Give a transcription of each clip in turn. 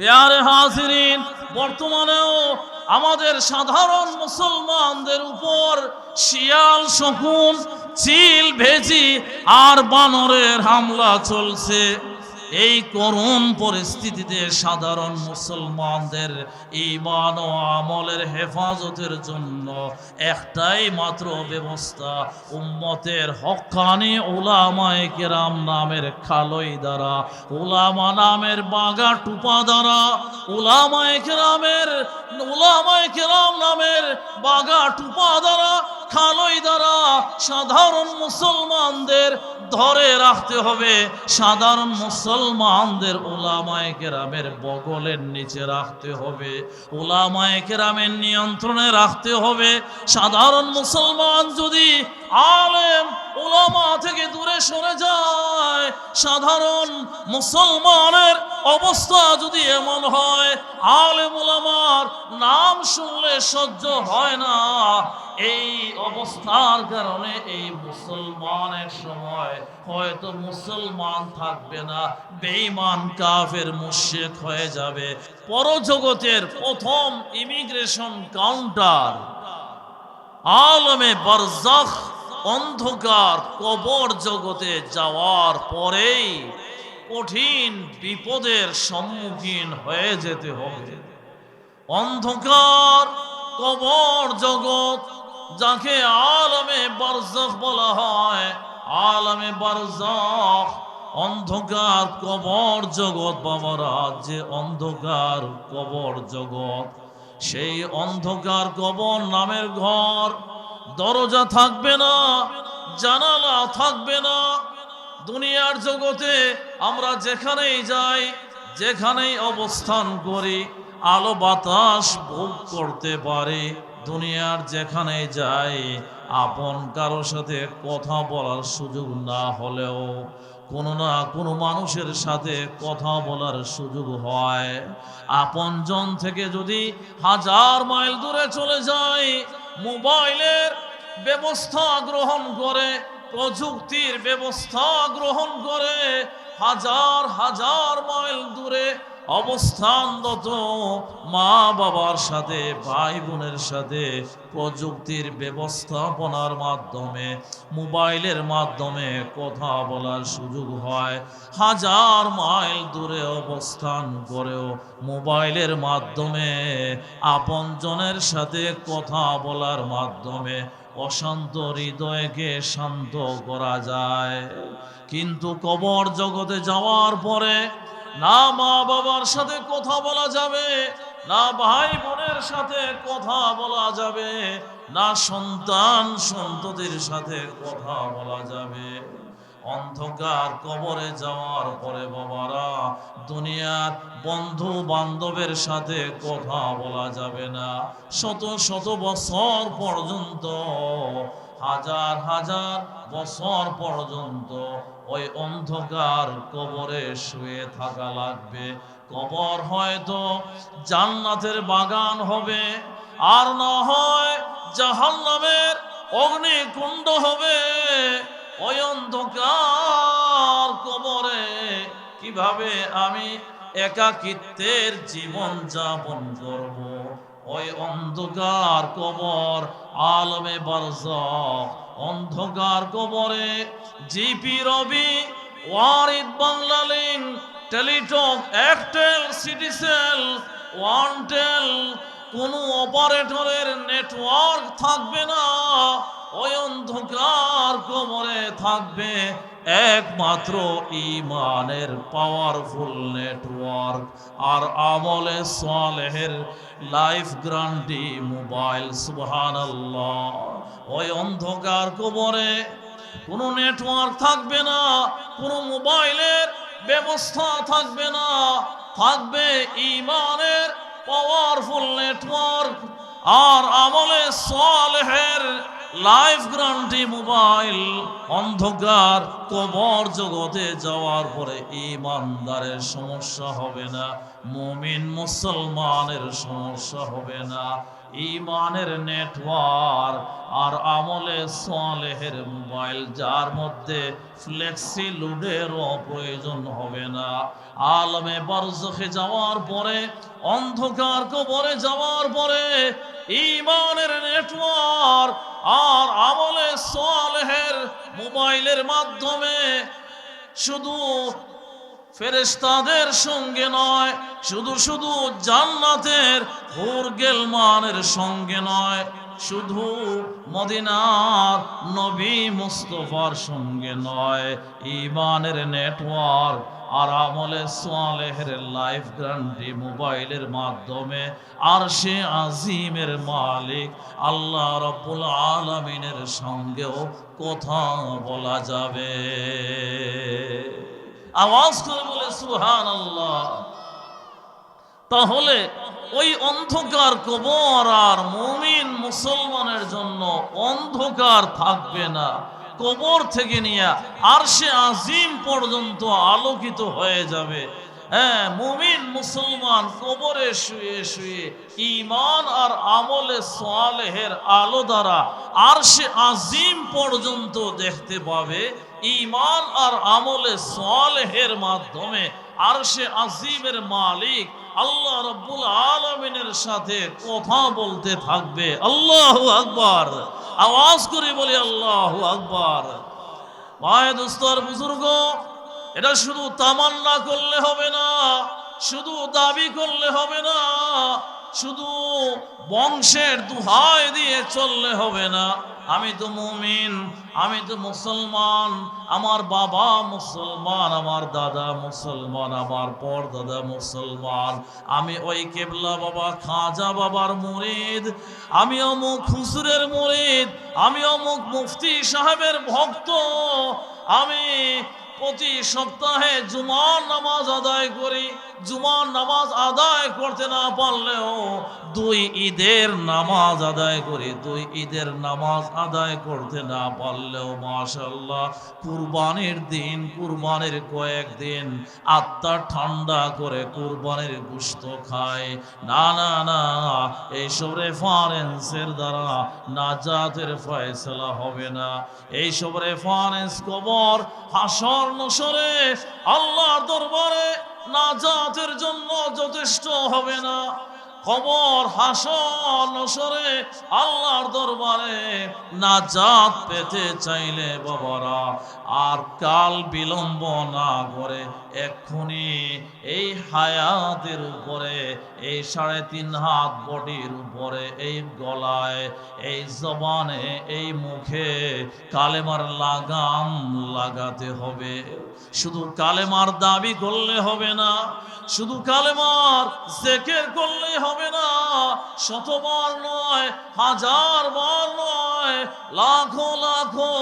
পেয়ারে হাজিরিন, বর্তমানেও আমাদের সাধারণ মুসলমানদের উপর শিয়াল, শকুন, চিল, ভেজি আর বানরের হামলা চলছে। এই করুণ পরিস্থিতিতে সাধারণ মুসলমানদের ইমান ও আমলের হেফাজতের জন্য একটাই মাত্র ব্যবস্থা, উম্মতের হক্কানি ওলামায় কেরাম নামের খালই দ্বারা ওলামা নামের বাগা টুপা দ্বারা ওলামায়ে কেরামের ওলামায়ে কেরাম নামের বাগা টুপা দ্বারা, খালই দ্বারা সাধারণ মুসলমানদের ধরে রাখতে হবে। সাধারণ মুসলমানদের ওলামায়ে কেরামের বগলের নিচে রাখতে হবে, ওলামায়ে কেরামের নিয়ন্ত্রণে রাখতে হবে। সাধারণ মুসলমান যদি আলেম, ওলামা থেকে দূরে সরে যায়, সাধারণ মুসলমানের অবস্থা যদি এমন হয়, আলেম ওলামার নাম শুনলে সহ্য হয় না। এই অবস্থার কারণে এই মুসলমানের সময় হয়তো মুসলমান থাকবে না, বেঈমান কাফের মুশেক হয়ে যাবে। পরজগতের প্রথম ইমিগ্রেশন কাউন্টার আলমে বরজাখ, অন্ধকার কবর জগতে যাওয়ার পরেই কঠিন বিপদের সম্মুখীন হয়ে যেতে হবে। অন্ধকার কবর জগৎ যাকে আলমে বরজখ বলা হয়, আলমে বরজখ, অন্ধকার কবর জগৎ বাবারা যে অন্ধকার কবর জগৎ। সেই অন্ধকার কবর নামের ঘর, দরজা থাকবে না, জানালা থাকবে না। দুনিয়ার জগতে আমরা যেখানেই যাই, যেখানেই অবস্থান করি, আলো বাতাস ভোগ করতে পারি। দুনিয়ার যেখানে যাই, আপন কারোর সাথে কথা বলার সুযোগ না হলেও কোনো না কোনো মানুষের সাথে কথা বলার সুযোগ হয়। আপনজন থেকে যদি হাজার মাইল দূরে চলে যায় মোবাইলের ব্যবস্থা গ্রহণ করে, প্রযুক্তির ব্যবস্থা গ্রহণ করে, হাজার হাজার মাইল দূরে অবস্থানরত মা বাবার সাথে ভাই বোনের সাথে প্রযুক্তির ব্যবস্থাপনার মাধ্যমে, মোবাইলের মাধ্যমে কথা বলার সুযোগ হয়। হাজার মাইল দূরে অবস্থান করেও মোবাইলের মাধ্যমে, আপনজনের সাথে কথা বলার মাধ্যমে অশান্ত হৃদয়কে শান্ত করা যায়। কিন্তু কবর জগতে যাওয়ার পরে না মা বাবার সাথে কথা বলা যাবে, না ভাই বোনের সাথে কথা বলা যাবে, না সন্তান সন্ততির সাথে কথা বলা যাবে। অন্ধকার কবরে যাওয়ার পরে বাবারা, দুনিয়ার বন্ধু বান্ধবের সাথে কথা বলা যাবে না। শত শত বছর পর্যন্ত হাজার হাজার বছর পর্যন্ত ওই অন্ধকার কবরে শুয়ে থাকা লাগবে। কবর হয়তো জান্নাতের বাগান হবে, আর না হয় জাহান্নামের অগ্নিকুণ্ড হবে। ওই অন্ধকার কবরে কীভাবে আমি একাকিত্বের জীবন যাপন করব? ওই অন্ধকার কবর, আলমে বরজ অন্ধকার কবরে জিপি রবি, ওয়ারিদ বাংলালিন টেলিটক একটেল সিটিসেল, ওয়ানটেল কোনো অপারেটরের নেটওয়ার্ক থাকবে না, ওই অন্ধকার কবরে থাকবে একমাত্র ইমানের পাওয়ারফুল নেটওয়ার্ক আর আমলে সালেহের লাইফ গ্রান্টি মোবাইল সুবহান ওই অন্ধকার কবরে কোনো নেটওয়ার্ক থাকবে না, কোনো মোবাইলের ব্যবস্থা থাকবে না, থাকবে ইমানের পাওয়ারফুল নেটওয়ার্ক আর আমলে সালেহের লাইফ গ্রান্টি মোবাইল অন্ধকার কবর জগতে যাওয়ার পরে ইমানদারের সমস্যা হবে না, মুমিন মুসলমানের সমস্যা হবে না। ইমানের নেটওয়ার্ক আর আমলে সোয়ালেহের মোবাইল, যার মধ্যে ফ্লেক্সি লুডেরও প্রয়োজন হবে না। আলমে বারজখে যাওয়ার পরে, অন্ধকার কবরে যাওয়ার পরে ইমানের নেটওয়ার্ক আর আমলে সোয়ালেহের মোবাইলের মাধ্যমে শুধু ফেরেশতাদের সঙ্গে নয়, শুধু শুধু জান্নাতের হুর গেলমানের সঙ্গে নয়, শুধু মদিনার নবী মুস্তফার সঙ্গে নয়। ইমানের নেটওয়ার্ক, আর আমলে সোয়ালেহের লাইফ গ্যারান্টি মোবাইলের মাধ্যমে, আর সে আজিমের মালিক, আল্লাহ রব্বুল আলমিনের সঙ্গেও কথা বলা যাবে। আওয়াজ করে বলে সুহান আল্লাহ তাহলে ওই অন্ধকার কবর আর মুমিন মুসলমানের জন্য অন্ধকার থাকবে না। কবর থেকে নিয়ে আর সে আজিম পর্যন্ত আলোকিত হয়ে যাবে। হ্যাঁ মুমিন মুসলমান কবরে শুয়ে শুয়ে ইমান আর আমলে সোয়ালেহের আলো দ্বারা আর সে আজিম পর্যন্ত দেখতে পাবে। ইমান আর আমলে সোয়ালেহের মাধ্যমে আর সে আজিমের মালিক আল্লাহ রব্বুল আলমিনের সাথে কথা বলতে থাকবে। আল্লাহ আকবার। আওয়াজ করে বলি, আল্লাহ আকবার। মায় দোস্তর বুজুর্গ এটা শুধু তামান্না করলে হবে না, শুধু দাবি করলে হবে না, শুধু বংশের দুহায় দিয়ে চললে হবে না। আমি তো মুমিন, আমি তো মুসলমান, আমার বাবা মুসলমান, আমার দাদা মুসলমান, আমার পর দাদা মুসলমান, আমি ওই কেবলা বাবা, খাজা বাবার মুরিদ, আমি অমুক হুসুরের মুরিদ, আমি অমুক মুফতি সাহেবের ভক্ত, আমি প্রতি সপ্তাহে জুমার নামাজ আদায় করি। জুমার নামাজ আদায় করতে না পারলেও দুই ঈদের নামাজ আদায় করি, দুই ঈদের নামাজ আদায় করতে না পারলেও মাশাল্লাহ কুরবানির দিন, কুরবানির কয়েকদিন আত্মা ঠান্ডা করে কুরবানির গুস্ত খায়। না না না এইসব রেফারেন্সের দ্বারা নাজাতের ফয়সলা হবে না। এইসব রেফারেন্স কবর হাসর নসরে আল্লাহ দরবারে নাজাতের জন্য যথেষ্ট হবে না। খবর হাসর নসরে আল্লাহর দরবারে নাজাত পেতে চাইলে বাবারা, আর কাল বিলম্ব না করে এক্ষুনি এই হায়াতের উপরে, এই সাড়ে তিন হাত বডির উপরে, এই গলায়, এই জবানে, এই মুখে কালেমার লাগাম লাগাতে হবে। শুধু কালেমার দাবি করলে হবে না, শুধু কালেমার জেকের করলে হবে না, শতবার নয় হাজার বার নয়, লাখো লাখো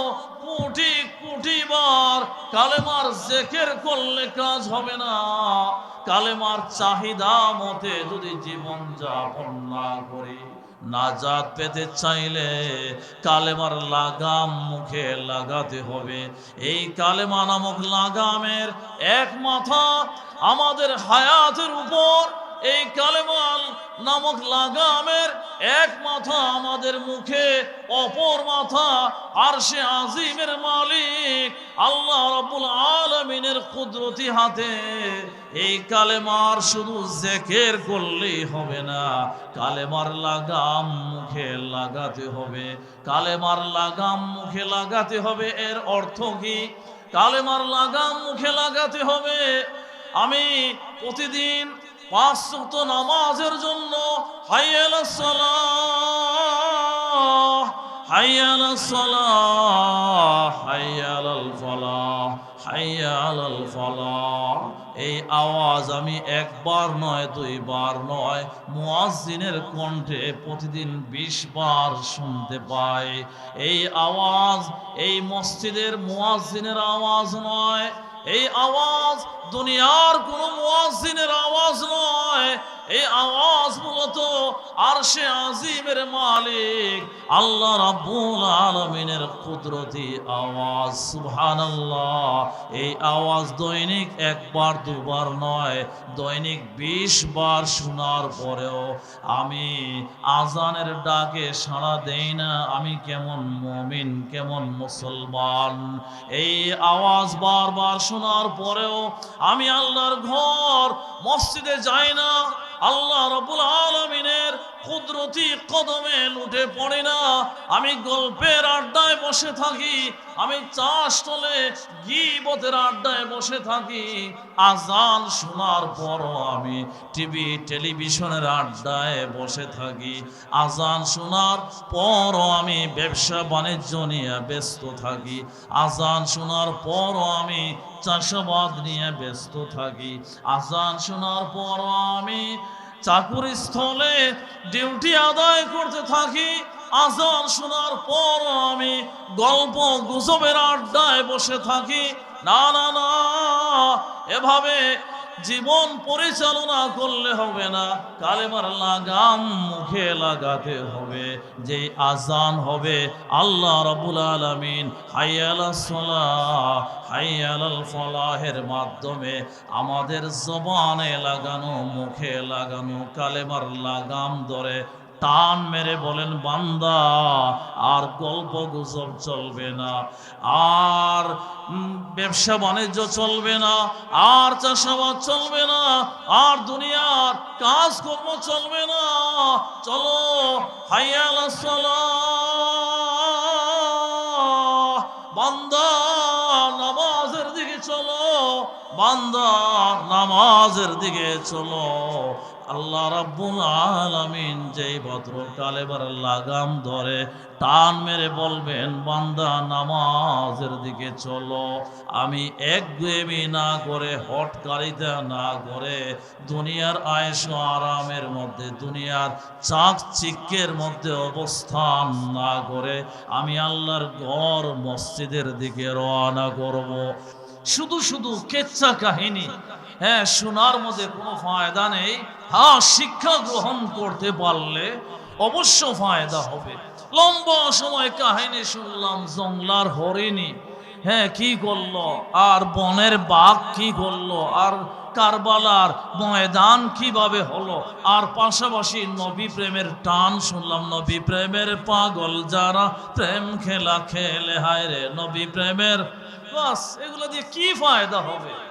কোটি কোটি বার কালেমার জেকের করলে কাজ হবে না। কালেমার চাহিদা মতে যদি জীবন যাপন না করি, নাজাত পেতে চাইলে কালেমার লাগাম মুখে লাগাতে হবে। এই কালেমা নামক লাগামের এক মাথা আমাদের হায়াতের উপর, এই কালেমাল নামক লাগামের এক মাথা আমাদের মুখে, অপর মাথা আর সে আজিমের মালিক। আল্লাহ রাব্বুল আলমিনের কুদরতি হাতে এই কালেমার শুধু জেকের করলেই হবে না, কালেমার লাগাম মুখে লাগাতে হবে। কালেমার লাগাম মুখে লাগাতে হবে, এর অর্থ কি? কালেমার লাগাম মুখে লাগাতে হবে। আমি প্রতিদিন পাঁচ নামাজের জন্য, হাইয়াল সালাহ হাইয়াল সালাহ, হাইয়াল ফলাহ হাইয়াল ফলাহ। এই আওয়াজ আমি একবার নয়, দুইবার নয়, মুয়াজ্জিনের কণ্ঠে প্রতিদিন বিশ বার শুনতে পাই। এই আওয়াজ এই মসজিদের মুয়াজ্জিনের আওয়াজ নয়, এই আওয়াজ দুনিয়ার কোন মুয়াজ্জিনের আওয়াজ নয়। এই আওয়াজ মূলত আর সে আজিমের মালিক, আল্লাহ রাব্বুল আলমিনের কুদরতি আওয়াজ। সুবহানাল্লাহ। এই আওয়াজ দৈনিক একবার, দুবার নয়, দৈনিক বিশ বার শোনার পরেও আমি আজানের ডাকে সাড়া দেই না। আমি কেমন মমিন, কেমন মুসলমান? এই আওয়াজ বারবার শোনার পরেও আমি আল্লাহর ঘর মসজিদে যাই না। আল্লাহ রবুল আলমিনের কুদরতি কদমে লুটে পড়ে না। আমি গল্পের আড্ডায় বসে থাকি, আমি চাষ টলে গিবতের আড্ডায় বসে থাকি। আজান শোনার পরও আমি টিভি, টেলিভিশনের আড্ডায় বসে থাকি। আজান শোনার পরও আমি ব্যবসা বাণিজ্য নিয়ে ব্যস্ত থাকি। আজান শোনার পরও আমি চাষাবাদ নিয়ে ব্যস্ত থাকি। আজান শোনার পরও আমি চাকুরি স্থলে ডিউটি আদায় করতে থাকি। আজান শোনার পর আমি গল্প গুজবের আড্ডায় বসে থাকি। না না না, এভাবে জীবন পরিচালনা করলে হবে না, কালেমার লাগাম মুখে লাগাতে হবে যে আজান হবে, আল্লাহ রাবুল আলমিন হাইয়াল ফলাহের মাধ্যমে আমাদের জবানে লাগানো, মুখে লাগানো, কালেমার লাগাম ধরে টান মেরে বলেন, বান্দা, আর গল্প গুজব চলবে না। আর ব্যবসা বাণিজ্য চলবে না, আর চাষাবাদ চলবে না, আর দুনিয়ার কাজকর্ম চলবে না। চলো, হাইয়াল বান্দা, নামাজের দিকে চলো। বান্দা, নামাজের দিকে চলো। আল্লাহ রাব্বুল আলামিন যেই ভদ্র কালেবার লাগাম ধরে টান মেরে বলবেন, বান্দা, নামাজের দিকে চলো। আমি এক একগুয়েমি না করে হটকারিতা না করে দুনিয়ার আয়েস আরামের মধ্যে, দুনিয়ার চাক চিক্কের মধ্যে অবস্থান না করে আমি আল্লাহর ঘর মসজিদের দিকে রওনা করব। শুধু শুধু কেচ্ছা কাহিনী। হ্যাঁ শোনার মধ্যে কোনো ফায়দা নেই। হ্যাঁ শিক্ষা গ্রহণ করতে পারলে অবশ্য ফায়দা হবে। লম্বা সময় কাহিনী শুনলাম, জংলার হরিণী। হ্যাঁ কি করল? আর বনের বাঘ কি করল? আর কারবালার ময়দান কীভাবে হলো? আর পাশাপাশি নবী প্রেমের টান শুনলাম, নবী প্রেমের পাগল যারা প্রেম খেলা খেলে, হায় রে, নবী প্রেমের। বাস, এগুলো দিয়ে কি ফায়দা হবে?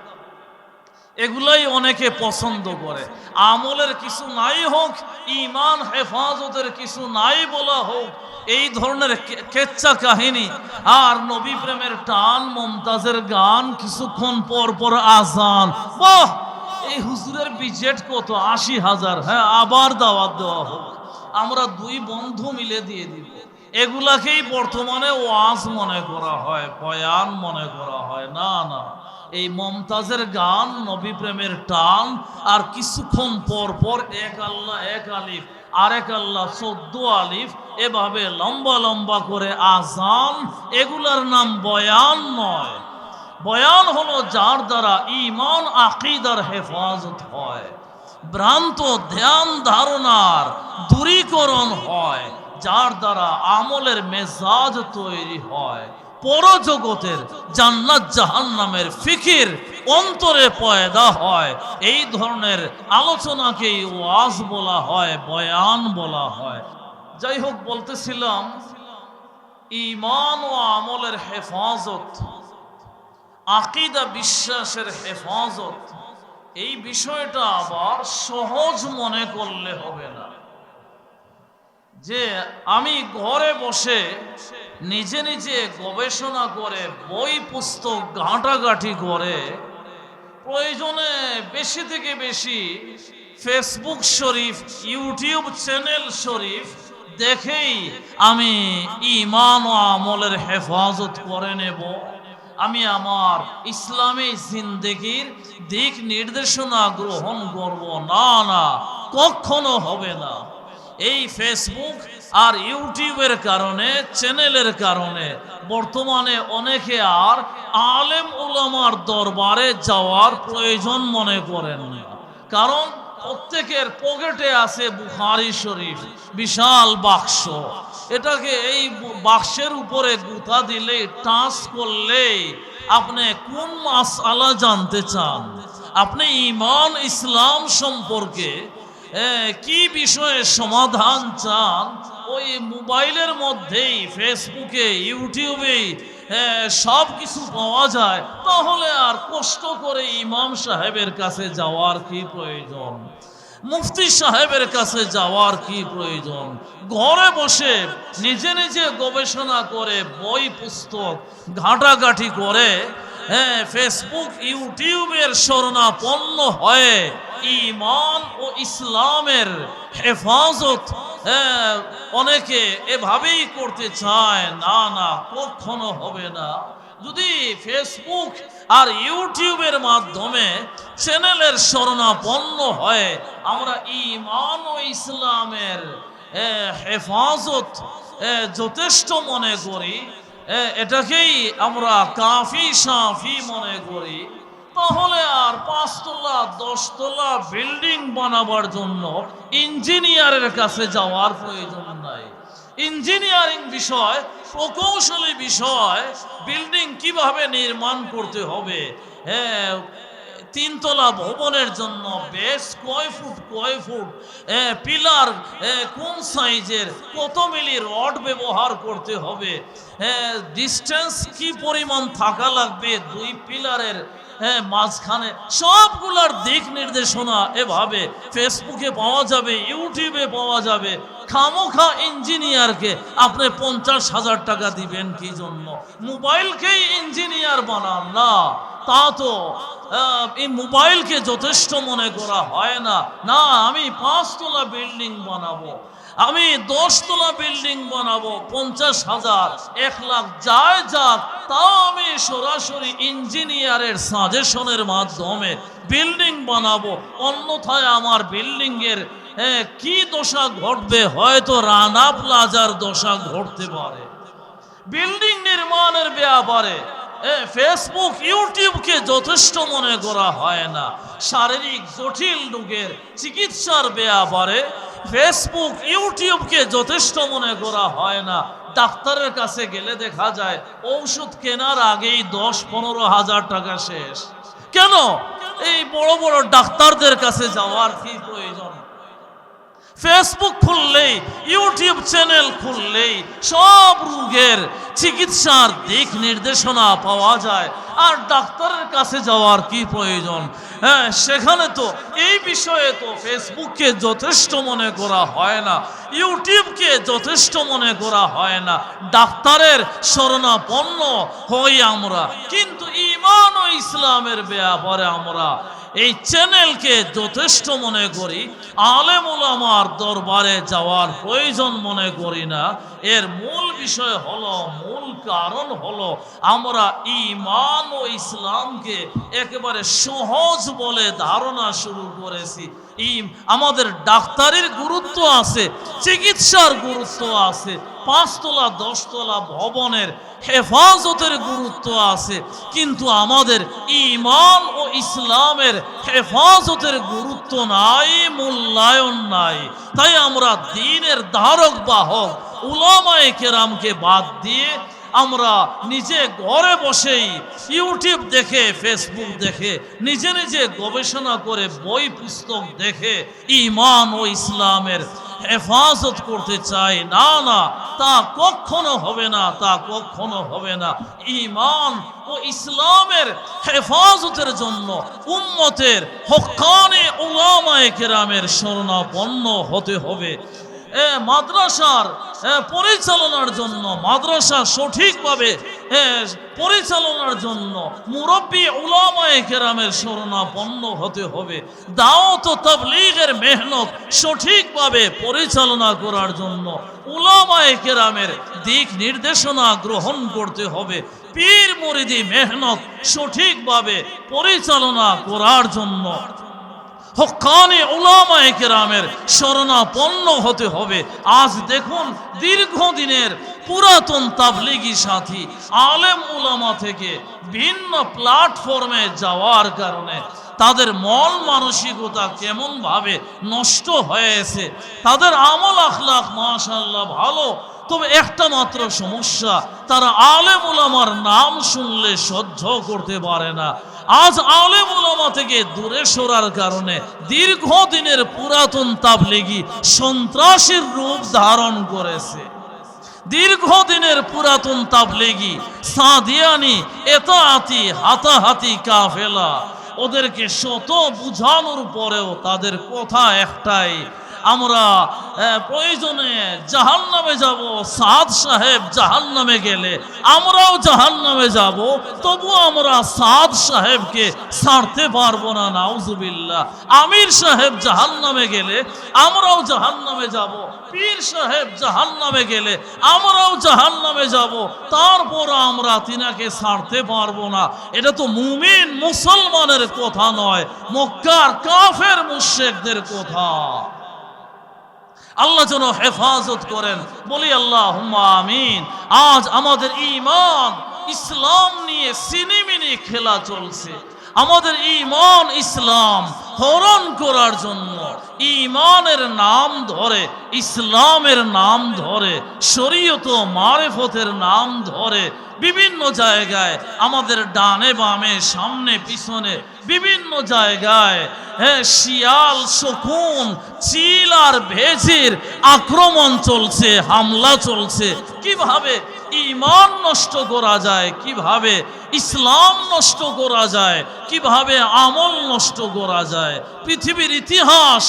এগুলাই অনেকে পছন্দ করে। আমলের কিছু নাই হোক ইমান হেফাজতের কিছু নাই বলা হোক, এই ধরনের কে- কেচ্চা কাহিনী। আর নবী প্রেমের টান, মমতাজের গান, কিছুক্ষণ পর পর আজান। বাহ! এই হুজুরের বিজেট কত? আশি হাজার। হ্যাঁ আবার দাওয়াত দেওয়া হোক। আমরা দুই বন্ধু মিলে দিয়ে দিব। এগুলাকেই বর্তমানে ওয়াজ মনে করা হয়, বয়ান মনে করা হয়। না না। এই মমতাজের গান, নবী প্রেমের টান, আর কিছুক্ষণ পর পর এক আল্লাহ, এক আলিফ, আরেক আল্লাহ, চোদ্দ আলিফ, এভাবে লম্বা লম্বা করে আজান, এগুলার নাম বয়ান নয়। বয়ান হলো যার দ্বারা ইমান আকিদার হেফাজত হয়। ভ্রান্ত ধ্যান ধারণার দূরীকরণ হয়, যার দ্বারা আমলের মেজাজ তৈরি হয়। পরজগতের জান্নাত জাহান্নামের ফিকির অন্তরে পয়দা হয়। এই ধরনের আলোচনাকেই ওয়াজ বলা হয়, বয়ান বলা হয়। যাই হোক বলতেছিলাম ইমান ও আমলের হেফাজত, আকিদা বিশ্বাসের হেফাজত, এই বিষয়টা আবার সহজ মনে করলে হবে না। যে আমি ঘরে বসে নিজে নিজে গবেষণা করে, বই পুস্তক ঘাঁটাঘাঁটি করে, প্রয়োজনে বেশি থেকে বেশি ফেসবুক শরীফ ইউটিউব চ্যানেল শরীফ দেখেই আমি ইমান ও আমলের হেফাজত করে নেব। আমি আমার ইসলামী জিন্দেগির দিক নির্দেশনা গ্রহণ করব। না না, কখনো হবে না। এই ফেসবুক আর ইউটিউবের কারণে চ্যানেলের কারণে বর্তমানে অনেকে আর আলেম উলামার দরবারে যাওয়ার প্রয়োজন মনে করেন কারণ প্রত্যেকের পকেটে আছে বুখারি শরীফ, বিশাল বাক্স। এটাকে এই বাক্সের উপরে গুতা দিলে, টাচ করলে আপনি কোন মাস আলা জানতে চান? আপনি ইমান, ইসলাম সম্পর্কে কি বিষয়ে সমাধান চান? ওই মোবাইলের মধ্যেই, ফেসবুকে, ইউটিউবে সব কিছু পাওয়া যায়। তাহলে আর কষ্ট করে ইমাম সাহেবের কাছে যাওয়ার কি প্রয়োজন? মুফতি সাহেবের কাছে যাওয়ার কি প্রয়োজন? ঘরে বসে নিজে নিজে গবেষণা করে, বই পুস্তক, ঘাটাঘাটি করে হ্যাঁ ফেসবুক ইউটিউবের শরণাপন্ন হয়ে ইমান ও ইসলামের হেফাজত হ্যাঁ, অনেকে এভাবেই করতে চায় না না কখনো হবে না। যদি ফেসবুক আর ইউটিউবের মাধ্যমে চ্যানেলের শরণাপন্ন হয়ে আমরা ইমান ও ইসলামের এ, হেফাজত এ, যথেষ্ট মনে করি এটাকেই আমরা কাফি সাফি মনে করি। তাহলে আর পাঁচতলা, দশতলা বিল্ডিং বানাবার জন্য ইঞ্জিনিয়ারের কাছে যাওয়ার প্রয়োজন নাই। ইঞ্জিনিয়ারিং বিষয়, প্রকৌশলী বিষয়, বিল্ডিং কীভাবে নির্মাণ করতে হবে? হ্যাঁ তিনতলা ভবনের জন্য বেশ কয় ফুট কয় ফুট পিলার কোন সাইজের, কত মিলি রড ব্যবহার করতে হবে ডিস্টেন্স কি পরিমাণ থাকা লাগবে, দুই পিলারের হ্যাঁ মাঝখানে, সবগুলার দিক নির্দেশনা এভাবে ফেসবুকে পাওয়া যাবে, ইউটিউবে পাওয়া যাবে, খামোখা ইঞ্জিনিয়ারকে আপনি পঞ্চাশ হাজার টাকা দিবেন কি জন্য? মোবাইলকেই ইঞ্জিনিয়ার বানান না। তা তো এই মোবাইলকে যথেষ্ট মনে করা হয় না। না, আমি পাঁচতলা বিল্ডিং বানাবো, আমি দশতলা বিল্ডিং বানাবো, পঞ্চাশ হাজার, এক লাখ যায় যাক তাও আমি সরাসরি ইঞ্জিনিয়ারের সাজেশনের মাধ্যমে বিল্ডিং বানাবো। অন্যথায় আমার বিল্ডিংয়ের কি দশা ঘটবে হয়তো রানা প্লাজার দশা ঘটতে পারে। বিল্ডিং নির্মাণের ব্যাপারে ফেসবুক ইউটিউবকে যথেষ্ট মনে করা হয় না। শারীরিক জটিল রোগের চিকিৎসার ব্যাপারে ফেসবুক ইউটিউবকে যথেষ্ট মনে করা হয় না। ডাক্তারের কাছে গেলে দেখা যায়, ঔষধ কেনার আগেই দশ পনেরো হাজার টাকা শেষ। কেন? এই বড় বড় ডাক্তারদের কাছে যাওয়ার কি প্রয়োজন? ফেসবুক খুললেই ইউটিউব চ্যানেল খুললেই সব রোগের চিকিৎসার দিক নির্দেশনা পাওয়া যায়। আর ডাক্তারের কাছে যাওয়ার কি প্রয়োজন? হ্যাঁ সেখানে তো এই বিষয়ে তো ফেসবুককে যথেষ্ট মনে করা হয় না ইউটিউবকে যথেষ্ট মনে করা হয় না। ডাক্তারের শরণাপন্ন হই আমরা, কিন্তু ইমান ও ইসলামের ব্যাপারে আমরা এই চ্যানেলকে যথেষ্ট মনে করি। আলেম ওলামার দরবারে যাওয়ার প্রয়োজন মনে করি না। এর মূল বিষয় হলো, মূল কারণ হলো আমরা ইমান ও ইসলামকে একেবারে সহজ বলে ধারণা শুরু করেছি। ইম, আমাদের ডাক্তারের গুরুত্ব আছে, চিকিৎসার গুরুত্ব আছে, পাঁচতলা, দশতলা ভবনের হেফাজতের গুরুত্ব আছে, কিন্তু আমাদের ইমান ও ইসলামের হেফাজতের গুরুত্ব নাই, মূল্যায়ন নাই। তাই আমরা দিনের ধারক বাহক, উলামায়ে কেরামকে বাদ দিয়ে আমরা নিজে ঘরে বসেই ইউটিউব দেখে ফেসবুক দেখে, নিজে নিজে গবেষণা করে, বই, পুস্তক দেখে ইমান ও ইসলামের হেফাজত করতে চাই। না না, তা কখনো হবে না, তা কখনো হবে না। ইমান ও ইসলামের হেফাজতের জন্য উম্মতের হকানে উলামায়ে কেরামের শরণাপন্ন হতে হবে। মাদ্রাসার পরিচালনার জন্য, মাদ্রাসা সঠিকভাবে পরিচালনার জন্য মুরব্বী উলামায়ে কেরামের শরণাপন্ন হতে হবে। দাওয়াত ও তাবলীগের মেহনত সঠিকভাবে পরিচালনা করার জন্য উলামায়ে কেরামের দিক নির্দেশনা গ্রহণ করতে হবে। পীর মুরিদি মেহনত সঠিকভাবে পরিচালনা করার জন্য হকানে ওলামায়ে কেরামের শরণাপন্ন হতে হবে। আজ দেখুন দীর্ঘদিনের পুরাতন তাবলিগি সাথী আলেম উলামা থেকে ভিন্ন প্ল্যাটফর্মে যাওয়ার কারণে তাদের মন মানসিকতা কেমন ভাবে নষ্ট হয়েছে, তাদের আমল আখলাখ মাশাল্লাহ ভালো, তবে একটা মাত্র সমস্যা, তারা আলেম ওলামার নাম শুনলে সহ্য করতে পারে না। আজ আলেম ওলামা থেকে দূরে সরার কারণে দীর্ঘদিনের পুরাতন তাবলিগি সন্ত্রাসীর রূপ ধারণ করেছে। দীর্ঘদিনের পুরাতন তাবলিগি সাদিয়ানি এতাহাতি হাতাহাতি কাফেলা, ওদেরকে শত বুঝানোর পরেও তাদের কথা একটাই আমরা প্রয়োজনে জাহান নামে যাব, সাদ সাহেব জাহান নামে গেলে আমরাও জাহান নামে যাব তবু আমরা সাদ সাহেবকে ছাড়তে পারব না, নাউজুবিল্লাহ। আমির সাহেব জাহান নামে গেলে আমরাও জাহান নামে যাব, পীর সাহেব জাহান নামে গেলে আমরাও জাহান নামে যাব, তারপর আমরা তিনাকে ছাড়তে পারব না। এটা তো মুমিন মুসলমানের কথা নয়, মক্কার কাফের মুশেকদের কথা। আল্লাহ যেন হেফাজত করেন। বলি আল্লাহ আমিন। আজ আমাদের ইমান ইসলাম নিয়ে সিনেমিনি খেলা চলছে। আমাদের ইমান ইসলাম হরণ করার জন্য ইমানের নাম ধরে, ইসলামের নাম ধরে, শরীয়ত মারেফতের নাম ধরে, বিভিন্ন জায়গায় আমাদের ডানে বামে, সামনে পিছনে, বিভিন্ন জায়গায় হ্যাঁ শিয়াল, শকুন, চিল আর ভেজির আক্রমণ চলছে, হামলা চলছে। কীভাবে ইমান নষ্ট করা যায়, কীভাবে ইসলাম নষ্ট করা যায়, কীভাবে আমল নষ্ট করা যায়। পৃথিবীর ইতিহাস,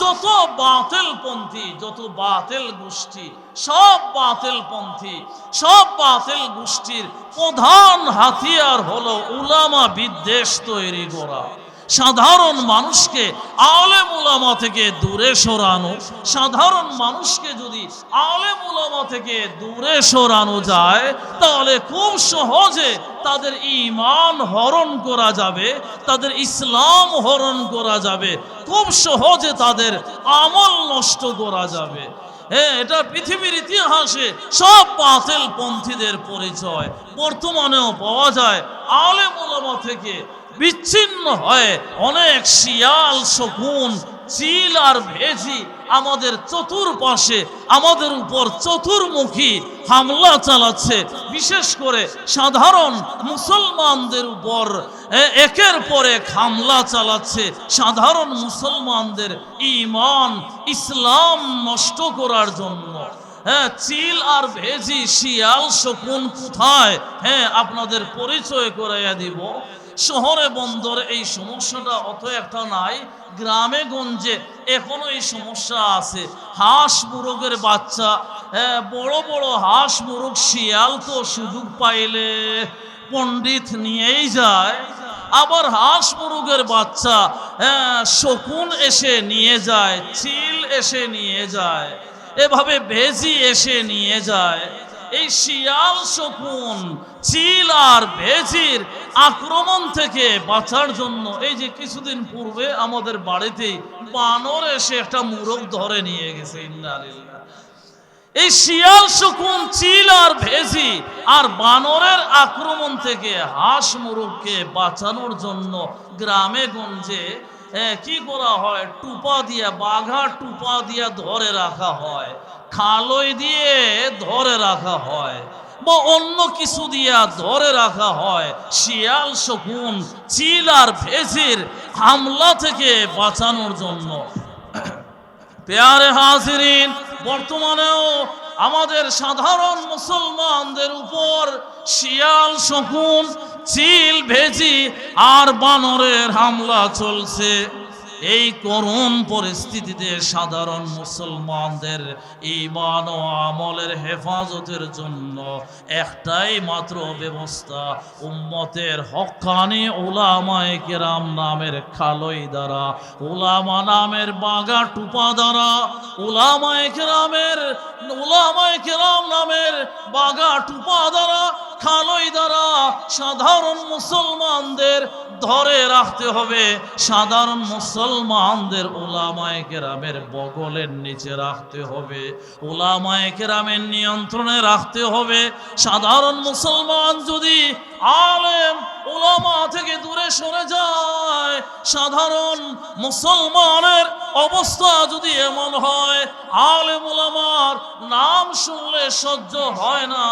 যত বাতিল পন্থী যত বাতেল গোষ্ঠী, সব বাতিল পন্থী সব বাতেল গোষ্ঠীর প্রধান হাতিয়ার হলো উলামা বিদ্বেষ তৈরি করা। সাধারণ মানুষকে আলেম উলামা থেকে দূরে সরানো, সাধারণ মানুষকে যদি আলেম উলামা থেকে দূরে সরানো যায়, তাহলে খুব সহজে তাদের ইমান হরণ করা যাবে, তাদের ইসলাম হরণ করা যাবে, খুব সহজে তাদের আমল নষ্ট করা যাবে। হ্যাঁ এটা পৃথিবীর ইতিহাসে সব বাতিল পন্থীদের পরিচয়। বর্তমানেও পাওয়া যায়, আলেম থেকে বিচ্ছিন্ন হয়ে অনেক শিয়াল, শকুন, চিল আর ভেজি আমাদের চতুর্পাশে, আমাদের উপর চতুর্মুখী হামলা চালাচ্ছে। বিশেষ করে সাধারণ মুসলমানদের উপর একের পর এক হামলা চালাচ্ছে। সাধারণ মুসলমানদের ইমান ইসলাম নষ্ট করার জন্য। হ্যাঁ চিল আর ভেজি, শিয়াল, শকুন কোথায়? হ্যাঁ আপনাদের পরিচয় করাইয়া দিব। শহরে বন্দরে এই সমস্যাটা অত একটা নাই। গ্রামে গঞ্জে এখনও এই সমস্যা আছে। হাঁস মুরগের বাচ্চা হ্যাঁ, বড় বড় হাঁস মুরগ শিয়াল তো সুযোগ পাইলে পণ্ডিত নিয়েই যায়। আবার হাঁস মুরগের বাচ্চা হ্যাঁ, শকুন এসে নিয়ে যায় চিল এসে নিয়ে যায় এভাবে ভেজি এসে নিয়ে যায়। এই শিয়াল শকুন চিল আর ভেজির আক্রমণ থেকে বাঁচার জন্য এই যে কিছুদিন পূর্বে আমাদের বাড়িতে বানর এসে একটা মুরগ ধরে নিয়ে গেছে এই শিয়াল শকুন চিল আর ভেজি আর বানরের আক্রমণ থেকে হাঁস মুরগকে বাঁচানোর জন্য গ্রামে গঞ্জে কি করা হয়? টুপা দিয়া, বাঘা টুপা দিয়া ধরে রাখা হয়। খালই দিয়ে ধরে রাখা হয়। বা অন্য কিছু দিয়া ধরে রাখা হয়, শিয়াল শকুন, চিল আর ভেজির হামলা থেকে বাঁচানোর জন্য। পেয়ারে হাজিরিন, বর্তমানেও আমাদের সাধারণ মুসলমানদের উপর শিয়াল শকুন, চিল, ভেজি আর বানরের হামলা চলছে। এই করুণ পরিস্থিতিতে সাধারণ মুসলমানদের ইমান ও আমলের হেফাজতের জন্য একটাই মাত্র ব্যবস্থা, উম্মতের হকানি ওলামায়ে কেরাম নামের খালই দ্বারা ওলামা নামের বাগা টুপা দ্বারা ওলামায়ে কেরামের ওলামায়ে কেরাম নামের বাগা টুপা দ্বারা, খালই দ্বারা সাধারণ মুসলমানদের ধরে রাখতে হবে। সাধারণ মুসলমানদের ওলামায় কেরামের বগলের নিচে রাখতে হবে ওলামায় কেরামের নিয়ন্ত্রণে রাখতে হবে। সাধারণ মুসলমান যদি আলেম উলামা থেকে দূরে সরে যায়। সাধারণ মুসলমানের অবস্থা যদি এমন হয়, আলেম উলামার নাম শুনলে সহ্য হয় না।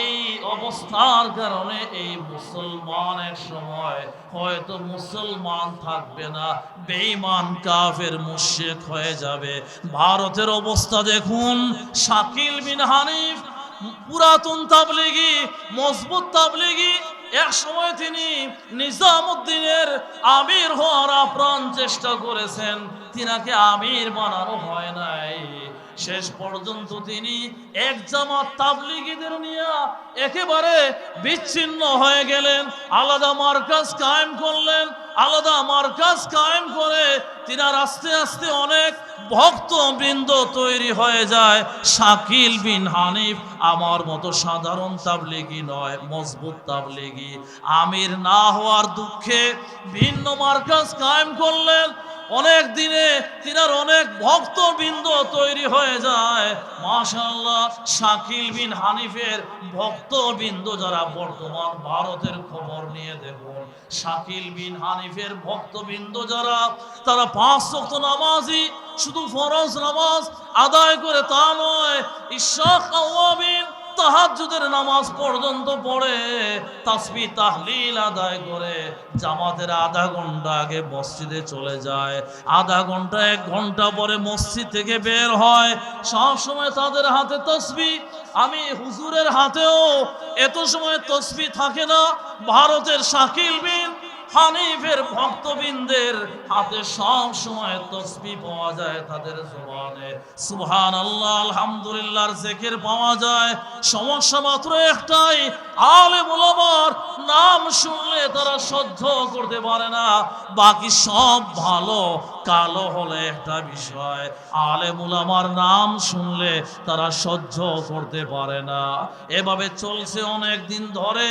এই অবস্থার কারণে এই মুসলমানের সময় হয়তো মুসলমান থাকবে না, বেঈমান কাফের মুশেক হয়ে যাবে। ভারতের অবস্থা দেখুন, শাকিল বিন হানিফ পুরাতন তাবলিগি, মজবুত তাবলিগি। এক সময় তিনি নিজামুদ্দিনের আমির হওয়ার আপ্রাণ চেষ্টা করেছেন। তিনাকে আমির বানানো হয় নাই। শেষ পর্যন্ত তিনি এক জামাত তাবলিগীদের নিয়ে একেবারে বিচ্ছিন্ন হয়ে গেলেন, আলাদা মার্কাজ কায়েম করলেন আলাদা মার্কাজ কায়েম করে, তিনার আস্তে আস্তে অনেক ভক্ত বৃন্দ তৈরি হয়ে যায়। শাকিল বিন হানিফ আমার মতো সাধারণ তাবলিগি নয়, মজবুত তাবলিগি। আমির না হওয়ার দুঃখে ভিন্ন মার্কাজ কায়েম করলেন। অনেক দিনে তিনার অনেক ভক্তবৃন্দ তৈরি হয়ে যায়। মাশাল্লাহ শাকিল বিন হানিফের ভক্তবৃন্দ যারা বর্তমান ভারতের খবর নিয়ে দেখুন। শাকিল বিন হানিফের ভক্তবৃন্দ যারা, তারা পাঁচ শক্ত নামাজি, শুধু ফরজ নামাজ আদায় করে তা নয় আওয়াবিন তাহাজ্জুদের নামাজ পর্যন্ত পড়ে তাসবি তাহলিল আদায় করে, জামাতের আধা ঘণ্টা আগে মসজিদে চলে যায়। আধা ঘণ্টা, এক ঘণ্টা পরে মসজিদ থেকে বের হয়। সব সময় তাদের হাতে তসবি আমি হুজুরের হাতেও এত সময় তসবি থাকে না। ভারতের শাকিল বিন হানিফের ভক্তবৃন্দের হাতে সব সময় তসবি পাওয়া যায় তাদের জবানে। সুবহান আল্লাহ আলহামদুলিল্লাহর জেকের পাওয়া যায়। সমস্যা মাত্র একটাই আলে মোলামার নাম শুনলে তারা সহ্য করতে পারে না। বাকি সব ভালো, কালো হলে একটা বিষয়। আলে মুলামার নাম শুনলে তারা সহ্য করতে পারে না। এভাবে চলছে অনেক দিন ধরে।